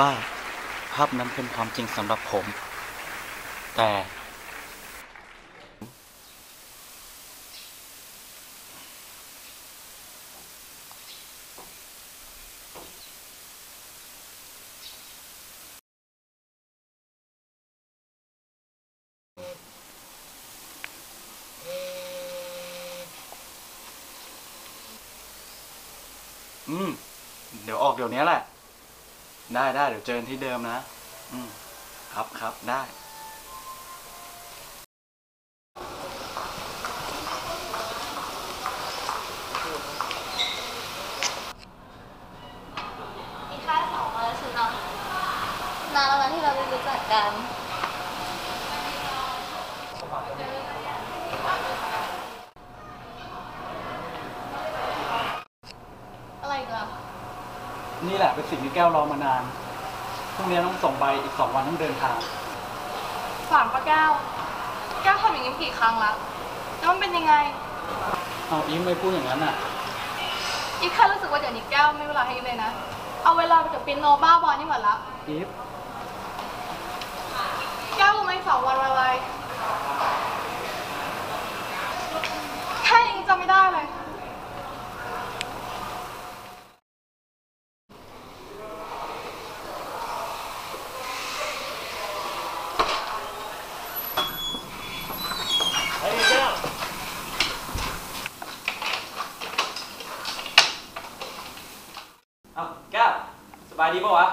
ว่า ภาพนั้นเป็นความจริงสำหรับผม แต่ อืม เดี๋ยวออกเดี๋ยวนี้แหละ ได้ได้เดี๋ยวเจอกันที่เดิมนะ อืม ครับครับได้ มีค่าสองมาแล้วสินะนานแล้วนะที่เราได้รู้จักกัน อะไรอีกัน นี่แหละเป็นสิ่งที่แก้วรอมานาน พรุ่งนี้ต้องส่งใบอีกสองวันต้องเดินทาง ฝากป้าแก้ว แก้วทำอย่างนี้กี่ครั้งแล้ว แล้วมันเป็นยังไง เอาอีฟไม่พูดอย่างนั้นอะ อีกแค่รู้สึกว่าเดี๋ยวนี้แก้วไม่มีเวลาให้อีกเลยนะ เอาเวลาไปกับปินโนบ้าบอลนี่หมดละอีฟแก้วรู้ไหมสองวันวันอะไร แค่นี้ยังจำไม่ได้เลย เฮ้ยแก้ว เอาแก้วสบายดีปะวะ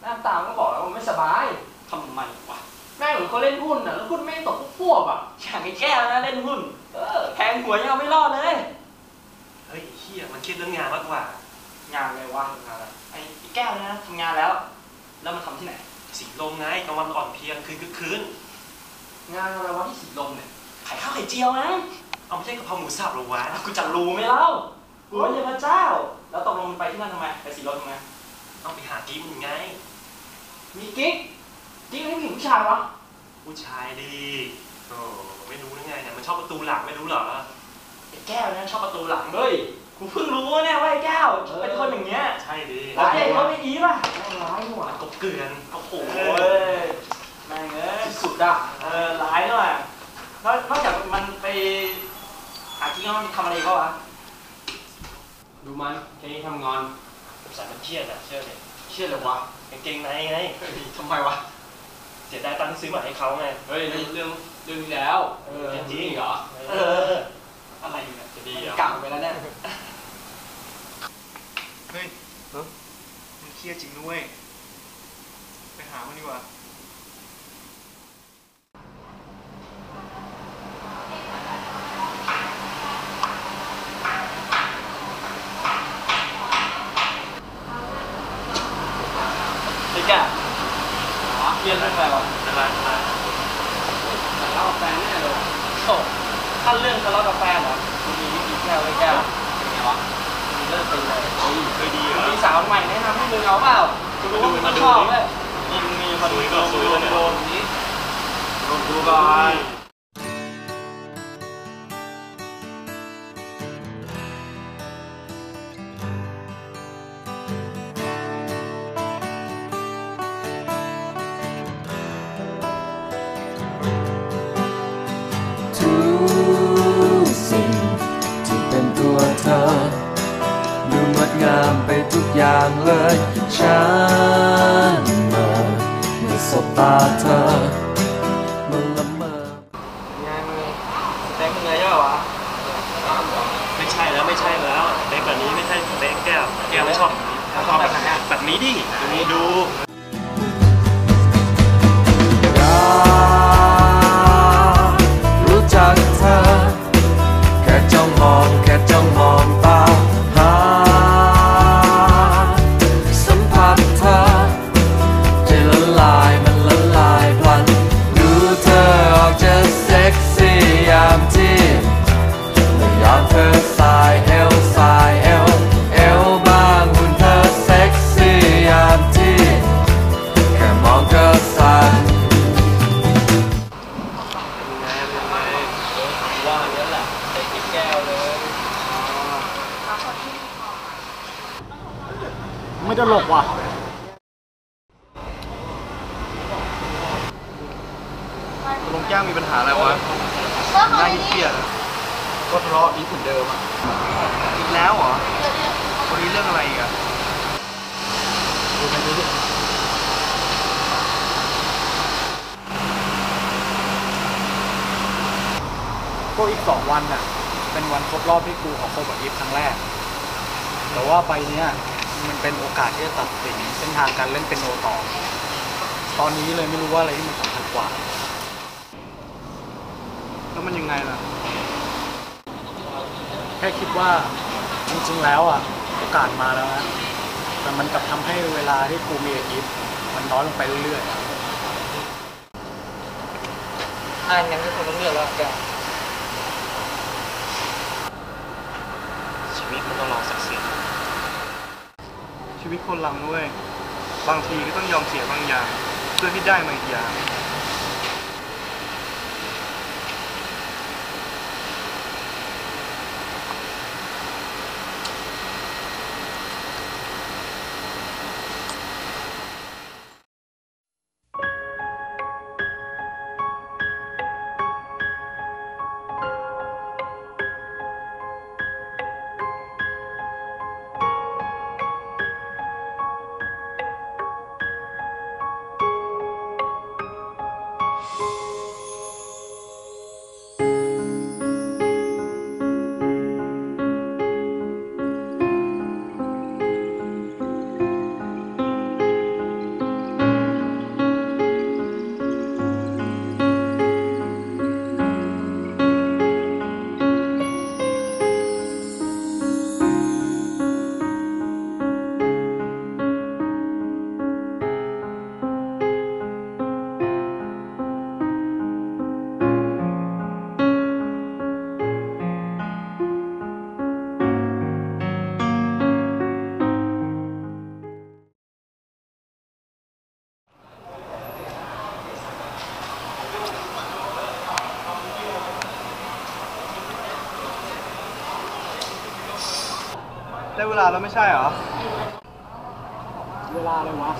หน้าตามก็บอกแล้วว่าไม่สบาย ทำไมวะ แม่งเหมือนเขาเล่นหุ้นอะ แล้วหุ้นแม่งตกพวกๆอะ อย่างไอ้แก้วนะเล่นหุ้น เออ แทงหัวยังเอาไม่รอดเลย เฮ้ยเฮียมันคิดเรื่องงานมากกว่า งานเลยวะงานอะไรไอ้แก้วเนี่ยนะทำงานแล้ว แล้วมันทำที่ไหนสีลมไงกลางวันอ่อนเพลียคืนก็คืนงานอะไรวะที่สีลมเนี่ยไข่ข้าวไข่เจียวนะเอาไม่ใช่กะเพราหมูสับเหรอวะ กูจะรู้ไหมเล่ากูไม่ใช่พระเจ้า แล้วตกลงมันไปที่นั่นทำไมไปสีรถทำไมเอาไปหากิ๊มไง มีกิ๊กกิ๊กนี่ผู้หญิงผู้ชายวะผู้ชายดีโอ้ไม่รู้ได้ไงเนี่ยมันชอบประตูหลังไม่รู้เหรอไอ้แก้วเนี่ยชอบประตูหลังด้วยกูเพิ่งรู้เนี่ยว่าไอ้แก้วเป็นคนอย่างเงี้ยใช่ดีแล้วไอ้เขาไม่อีป่ะแม่งร้ายนี่หว่ามันกบเกลือนโอ้โหเอแม่งเอ้ยสุดอะเออร้ายหน่อยนอกนอกจากมันไปหากิ๊กแล้วมันทำอะไรก็วะ ดูมันแค่นี้ทำงานสายมันเครียดอะเชื่อเลยเชื่อเลยวะกางเกงในไงทำไมวะเสียดายตังค์ซื้อมาให้เขาไงเฮ้ยเรื่องเรื่องเรื่องนี้แล้วเออจริงเหรอเอออะไรเนี่ยจะดีเหรอเก่าไปแล้วเนี่ยเฮ้ยมันเครียดจริงด้วยไปหามันดีกว่า ไอ้แก้วเรียนเรื่องอะไรวะอะไรอะไรเล่าแฟนแน่เลยโอ้ถ้าเรื่องทะเลาะกับแฟนเหรอมันมีวิธีแก้วไอ้แก้วเป็นไงวะมันเลิกไปเลยเฮ้ยเคยดีเหรอมีสาวใหม่แนะนำให้มึงเอาเปล่ากูรู้ว่ามึงต้องชอบเว้ยนี่มึงมีมาดูคุยก่อนคุยก่อนเนี่ยโดนนี้ลองดูก่อนางเลยฉันเมื่อเมื่อสบตาเธอมันละเมองานมึงแจ้งมึงไงใช่ป่าวะไม่ใช่แล้วไม่ใช่แล้วเด็กแบบนี้ไม่ใช่เด็กแก้วแก้วไม่ชอบชอบแบบไหนอะแบบนี้ดิดูนี่ดู ตลบว่ะลงแก้วมีปัญหาอะไรวะน่าเกลียดก็ทะเลาะนี้เหมือนเดิมอะอีกแล้วเหรอวันนี้เรื่องอะไรอะดูกันดูดิก็อีกสองวันน่ะ เป็นวันครบรอบที่กูของโคบกับอีฟครั้งแรก แต่ว่าไปเนี้ย มันเป็นโอกาสที่จะตัดสินเส้นทางการเล่นเป็นโนต่อ ตอนนี้เลยไม่รู้ว่าอะไรที่มันสำคัญกว่า แล้วมันยังไงล่ะ แค่คิดว่าจริงๆแล้วอะ โอกาสมาแล้วนะ แต่มันกลับทำให้เวลาที่กูมีกับอีฟมันน้อยลงไปเรื่อยๆอ่านงั้นก็คงต้องเลือกแล้วแกชีวิตมันต้องรอสักสิ่งชี วิตคนเราด้วย บางทีก็ต้องยอมเสียบางอย่าง เพื่อที่ได้มาอีกอย่าง ได้เวลาแล้วไม่ใช่เหรอ เวลาเลยวะ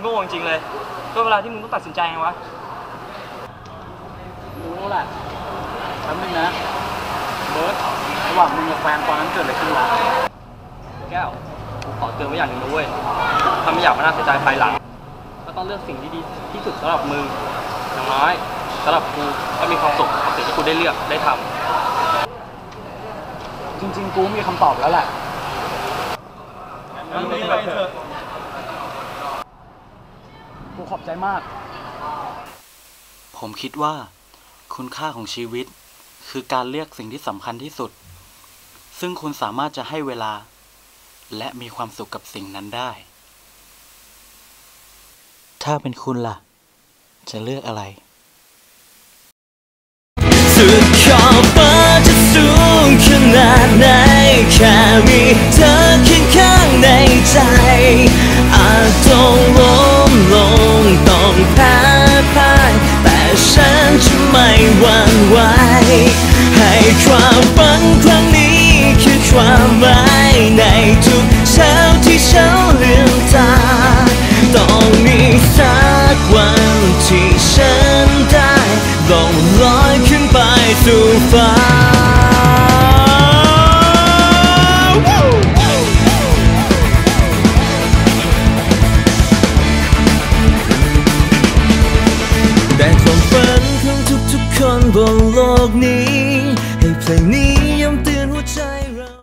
โง่จริงๆเลย ก็เวลาที่มึงต้องตัดสินใจไงวะ รู้แล้วแหละแป๊บนึงนะ เบิร์ตระหว่างมึงกับแฟนตอนนั้นเกิดอะไรขึ้นวะแก้วกูขอเตือนไว้อย่างหนึ่งนะเว้ยถ้าไม่อยากมาน่าเสียใจภายหลัง ก็ต้องเลือกสิ่งที่ดีที่สุดสำหรับมึง อย่ายสำหรับกูก็มีความสุขกับสิ่งที่กูได้เลือกได้ทำจริง ๆ กูมีคำตอบแล้วแหละงั้นรีบไปเถอะกูขอบใจมาก ผมคิดว่า คุณค่าของชีวิต คือการเลือกสิ่งที่สำคัญที่สุด ซึ่งคุณสามารถจะให้เวลา และมีความสุขกับสิ่งนั้นได้ ถ้าเป็นคุณล่ะ จะเลือกอะไรสุดขอบฟ้าจะสูงขนาดไหนแค่มีเธอเคียงข้างในใจ อาจต้องล้มลงต้องแพ้ so far.